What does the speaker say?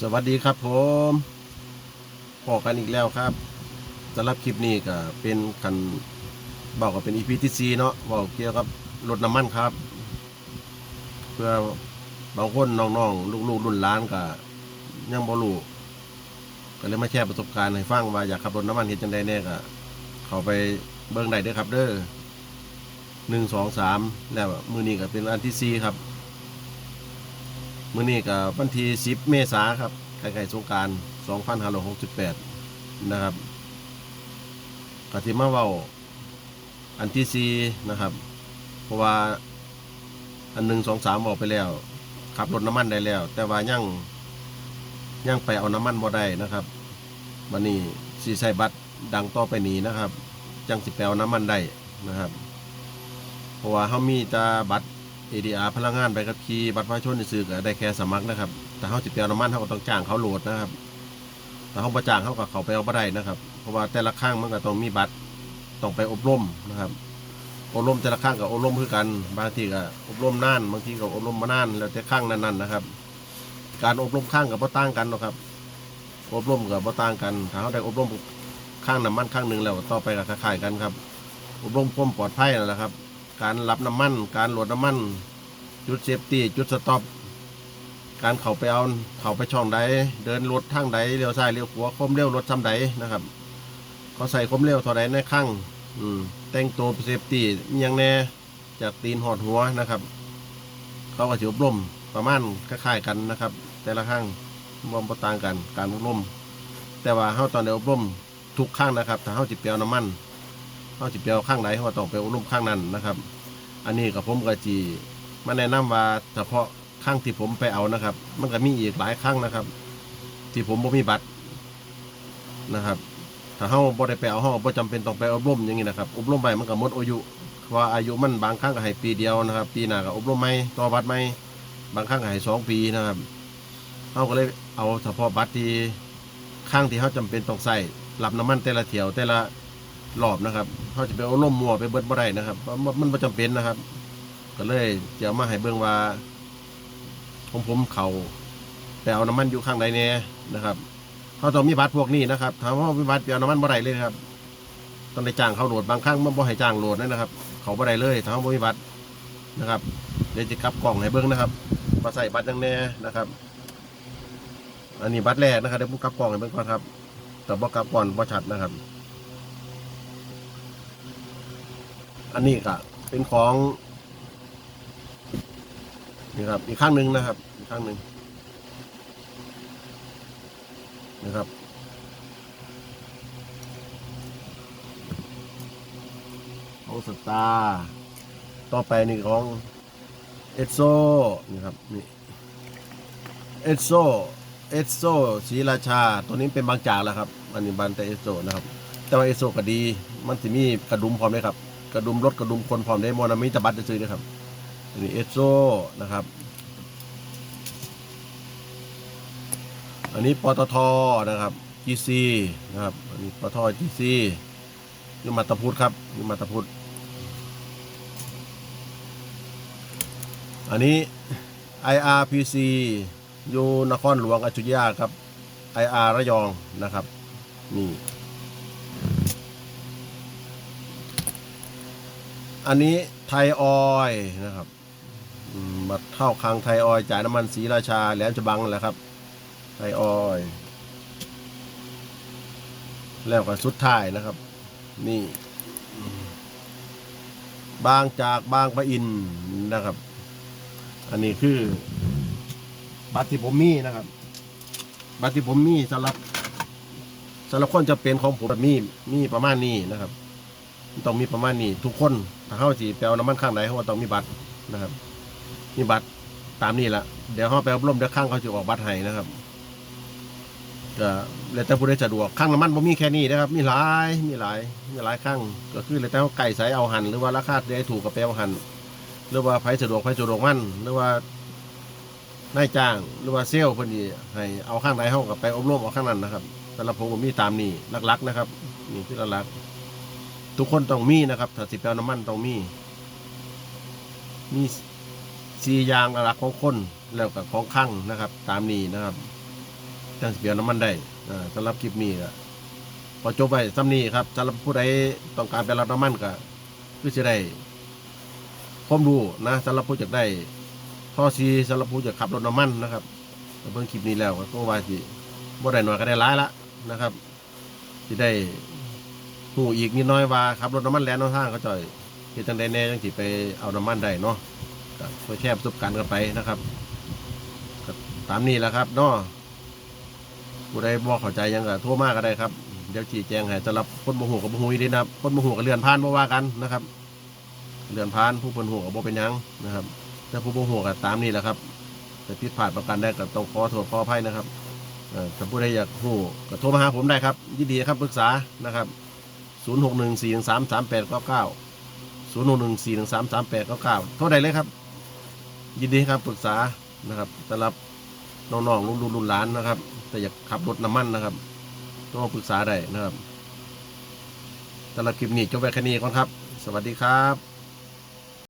สวัสดีครับผมพอกันอีกแล้วครับสำหรับคลิปนี้ก็เป็นกันบอกว่าเป็น EP ที่สี่เนาะบอกเกี่ยวกับรถน้ำมันครับ เพื่อบางคนน้องๆลูกๆรุ่นล้านก็ยังบ่รู้ก็เลยมาแชร์ประสบการณ์ให้ฟังว่าอยากขับรถน้ำมันเห็นจังใดแน่ก็เข้าไปเบิ่งได้เด้อครับเด้อหนึ่งสองสามแล้วมือนี้ก็เป็นอันที่สี่ครับ มื้อนี้ก็วันที่10 เมษาครับใกล้ๆสงกราร2568 นะครับก็ที่มาเว้าอันที่4นะครับ เพราะว่าอันหนึ่งสองสามบอกไปแล้วขับรถน้ำมันได้แล้ว แต่ว่ายังยังไปเอาน้ำมันบ่ได้นะครับวันนี้สีใส่บัตรดังต่อไปนี้นะครับ จังสิไปเอาน้ำมันได้นะครับ เพราะว่าเขามีตาบัตร ADR พลังงานไปกับขี่บัตรประชาชนซื้อก็ได้แค่สมัครนะครับแต่เขาจิเปียวน้ำมันเขาก็ต้องจ้างเขาโหลดนะครับแต่เขาประจ้างเขาก็เขาไปเอาไม่ได้นะครับ เพราะว่าแต่ละข้างมันก็ต้องมีบัตรต้องไปอบรมนะครับ อบรมแต่ละข้างกับอบรมคือกัน บางทีก็อบรมน่าน บางทีก็อบรมมานาน แล้วแต่ข้างนั้นๆนะครับ การอบรมข้างกับบ่ต่างกันหรอกครับ อบรมกับบ่ต่างกันถ้าเขาได้อบรมข้างน้ำมันข้างหนึ่งแล้วต่อไปก็คล้ายๆกันครับ อบรมความปลอดภัยนั่นแหละครับ การรับน้ำมัน การโหลดน้ำมัน จุดเซฟตี้จุดสต็อปการเข้าไปเอาเข้าไปช่องใด เดินรถทางใดเลี้ยวซ้ายเลี้ยวขวาคมเร็วรถซ้ำใดนะครับเขาใส่คมเร็วเท่าใดในข้างอืมแต่งตัวเซฟตี้มีหยังแน่จากตีนหอดหัวนะครับ เขาก็จะอบรมประมาณคล้ายๆกันนะครับ แต่ละข้างมประต่างกันการอบรมแต่ว่าเข้าตอนเดียวอบรมทุกข้างนะครับถ้าเข้าจิเปียวน้ำมัน เขาจิเปียวข้างไหนเขาต้องไปอบรมข้างนั้นนะครับ อันนี้กับผมก็จีมาแนะนำว่าเฉพาะข้างที่ผมไปเอานะครับ มันก็มีอีกหลายข้างนะครับ ที่ผมบ่มีบัตรนะครับ ถ้าเขาบ่ได้ไปเอาเขาบ่จำเป็นต้องไปอบรมอย่างนี้นะครับ อบรมไปมันก็หมดอายุว่าอายุมันบางครั้งก็ให้ปีเดียวนะครับ ปีหน้าก็อบรมใหม่ต่อบัตรใหม่บางครั้งก็ให้สองปีนะครับเขาก็เลยเอาเฉพาะบัตรที่ข้างที่เขาจำเป็นต้องใส่รับน้ำมันแต่ละเที่ยวแต่ละ รอบนะครับเขาจะไปเอบรมมัวไปเบิดบ่ได้นะครับเพราะมันบ่จำเป็นนะครับ ก็เลยจะเอามาให้เบิ่งว่าผมผมเขาไปเอาน้ำมันอยู่ข้างใดแน่นะครับเขาต้องมีบัตรพวกนี้นะครับถามว่ามีบัตรไปเอาน้ำมันบ่ได้เลยครับต้องได้จ้างเขาโหลดบางครั้งมันบ่ให้จ้างโหลดนะครับ เขาบ่ได้เลยถามว่าบ่มีบัตรนะครับเดี๋ยวจะกลับกล่องให้เบิ่งนะครับมาใส่บัตรยังแน่นะครับ อันนี้บัตรแรกนะครับเดี๋ยวผมกลับกล่องให้เบิ่งก่อนครับแต่บ่กลับก่อนบ่ชัดนะครับ อันนี้ก็เป็นของนี่ครับ อีกข้างหนึ่งนะครับ อีกข้างหนึ่งนะครับ ของสตาร์ต่อไปนี่ของเอสโซนี่ครับนี่เอสโซเอสโซศรีราชา ตัวนี้เป็นบางจากแล้วครับอันนี้บันแต่เอสโซนะครับ แต่ว่าเอสโซก็ดี มันจะมีกระดุมพร้อมเลยครับ กระดุมรถกระดุมคนพร้อมได้มอนามิตะบัตจะซื้อนะครับอันนี้เอสโซนะครับ อันนี้ปตทนะครับ GC นะครับอันนี้ปตท GC นี่มาตาพุทธครับนี่มาตาพุทธอันนี้ IRPC อยู่นครหลวงอยุยาครับ IR ระยองนะครับ นี่ อันนี้ไทยออยนะครับมบัตรเข้าคังไทยออยจ่ายน้ำมันสีราชาแหลมฉบังแหละครับ ไทยออย แล้วก็สุดท้ายนะครับ นี่ บางจากบางปะอินนะครับ อันนี้คือ บัตรที่ผมมีนะครับ บัตรที่ผมมีสำหรับสำหรับคนจะเป็นของผมแบบมีมีประมาณนี้นะครับ ต้องมีประมาณนี้ทุกคน ถ้าเขาสิไปเอาน้ำมันข้างไหนเขาก็ต้องมีบัตรนะครับ มีบัตรตามนี้แหละเดี๋ยวเขาไปอบรมเดี๋ยวข้างเขาจะออกบัตรให้นะครับก็แล้วแต่ผู้ใดสะดวกข้างน้ำมันผมมีแค่นี้นะครับ มีหลายมีหลายมีหลายข้างก็คือแล้วแต่เขาไก่ใส่เอาหันหรือว่าราคาได้ถูกกับไปเอาหันหรือว่าไผสะดวกไผสะดวกมั่นหรือว่านายจ้างหรือว่าเซลล์คนนี้ให้เอาข้างไหนเขากับไปอบรมเอาข้างนั้นนะครับสำหรับผมผมมีตามนี้หลักๆนะครับนี่คือหลักๆ ทุกคนต้องมีนะครับถ้าสิบแปลน้ำมันต้องมี มีสี่อย่างหลักของคนแล้วกับของข้างนะครับ ตามนี้นะครับจังสิเปลี่ยนน้ำมันได้อ่าสำหรับคลิปนี้ก็พอจบไปซ้ำนี้ครับสำหรับผู้ใดต้องการไปรับน้ำมันก็คือจะได้ความรู้นะสำหรับผู้จะได้ท่อซีสำหรับผู้จะขับรถน้ำมันนะครับเบิ่งคลิปนี้แล้วก็ว่าสิบ่ได้หน่อยก็ได้หลายละนะครับสิได้ หูอีกนิดน้อยว่าขับรถน้ำมันแล่นน้ำทางเขาจ่อยเฮ็ดจังไดแน่จังสิไปเอาน้ำมันได้เนาะก็เพื่อแชร์ประสบการณ์กันไปนะครับก็ตามนี้แหละครับเนาะผู้ใดบอกเข้าใจยังก็โทรมาก็ได้ครับเดี๋ยวชี้แจงให้สำหรับคนโมโหกับโมโหอีกทีนะครับคนโมโหกับเรือนพานบ่ว่ากันนะครับเรือนพานผู้เป็นหัวกับบ่เป็นหยังนะครับแต่ผู้โมโหก็ตามนี่แหละครับแต่ผิดพลาดประการใดก็ต้องขอโทษขออภัยนะครับเอ่อถ้าผู้ใดอยากหูก็โทรมาหาผมได้ครับยินดีครับปรึกษานะครับ 0 6 1 4 3 3 8 9 9 0 6 1 4 3 3 8 9 9โทรได้เลยครับ ยินดีครับปรึกษานะครับสำหรับน้องๆรุ่นๆรุ่นหลานนะครับ แต่อยากขับรถน้ำมันนะครับต้องปรึกษาได้นะครับสำหรับคลิปนี้จบไปแค่นี้ก่อนครับ สวัสดีครับ